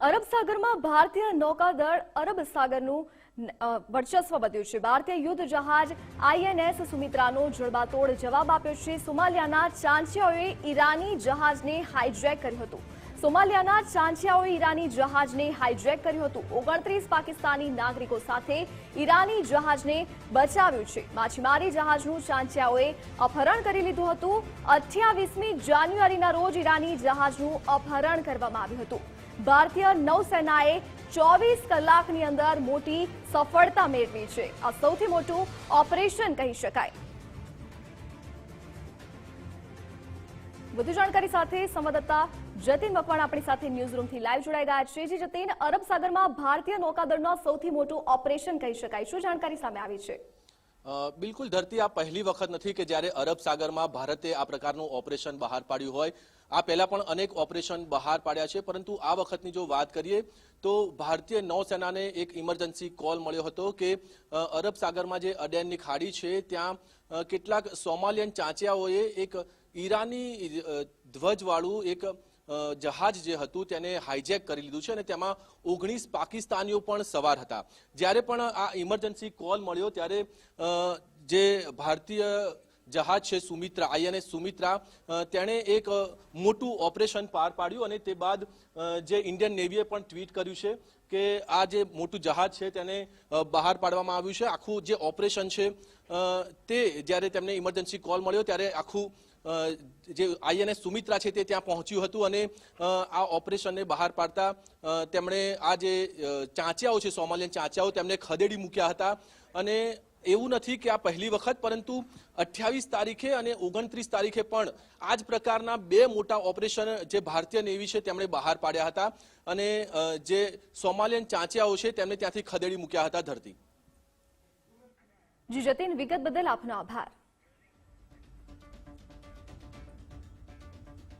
અરબ સાગરમાં ભારતીય નૌકાદળ અરબ સાગરનું વર્ચસ્વ વધ્યું છે. ભારતીય યુદ્ધ જહાજ આઈએનએસ સુમિત્રાનો જડબાતોડ જવાબ આપ્યો છે. સોમાલિયાના ચાંચિયાઓએ ઈરાની જહાજને હાઇજેક કર્યું હતું. સોમાલિયાના ચાંચિયાઓએ ઈરાની જહાજને હાઇજેક કર્યું હતું. ઓગણત્રીસ પાકિસ્તાની નાગરિકો સાથે ઈરાની જહાજને બચાવ્યું છે. માછીમારી જહાજનું ચાંચિયાઓએ અપહરણ કરી લીધું હતું. અઠ્યાવીસમી જાન્યુઆરીના રોજ ઈરાની જહાજનું અપહરણ કરવામાં આવ્યું હતું. ભારતીય નૌસેનાએ ચોવીસ કલાકની અંદર મોટી સફળતા મેળવી છે. આ સૌથી મોટું ઓપરેશન કહી શકાય. વધુ જાણકારી સાથે સંવાદદાતા જતીન મકવાણ આપણી સાથે ન્યૂઝ રૂમથી લાઈવ જોડાઈ ગયા છે. જે જતીન, અરબ સાગરમાં ભારતીય નૌકાદળનો સૌથી મોટું ઓપરેશન કહી શકાય. શું જાણકારી સામે આવી છે? બિલકુલ ધરતી આ પહેલી વખત નથી કે જ્યારે અરબ સાગરમાં ભારતે આ પ્રકારનું ઓપરેશન બહાર પાડ્યું હોય. આ પહેલા પણ અનેક ઓપરેશન બહાર પાડ્યા છે, પરંતુ આ વખતની જો વાત કરીએ, તો ભારતીય નૌસેનાને એક ઇમરજન્સી કોલ મળ્યો હતો કે અરબ સાગરમાં જે અડેનની ખાડી છે, ત્યાં કેટલાક સોમાલિયન ચાંચિયાઓએ એક ઈરાની ધ્વજવાળું એક જહાજ જે હતું તેને હાઇજેક કરી લીધું છે અને તેમાં ઓગણીસ પાકિસ્તાનીઓ પણ સવાર હતા. જ્યારે પણ આ ઇમરજન્સી કોલ મળ્યો ત્યારે જે ભારતીય જહાજ છે સુમિત્રા, આઈએનએસ સુમિત્રા. તેણે એક મોટું ઓપરેશન પાર પાડ્યું અને તે બાદ જે ઇન્ડિયન નેવીએ પણ ટ્વીટ કર્યું છે કે આ જે મોટું જહાજ છે તેને બહાર પાડવામાં આવ્યું છે. આખું જે ઓપરેશન છે તે જ્યારે તેમને ઇમરજન્સી કોલ મળ્યો ત્યારે આખું જે આઈએનએસ સુમિત્રા છે તે ત્યાં પહોંચ્યું હતું અને આ ઓપરેશનને બહાર પાડતા તેમણે આ જે ચાંચિયાઓ છે, સોમાલિયન ચાંચિયાઓ તેમને ખદેડી મૂક્યા હતા. અને એવું નથી કે આ પહેલી વખત, પરંતુ અઠ્યાવીસ તારીખે અને ઓગણત્રીસ તારીખે પણ આ જ પ્રકારના બે મોટા ઓપરેશન જે ભારતીય નેવી છે તેમણે બહાર પાડ્યા હતા અને જે સોમાલિયન ચાંચિયાઓ છે તેમને ત્યાંથી ખદેડી મૂક્યા હતા ધરતી. જી, જતીન, વિગત બદલ આપનો આભાર.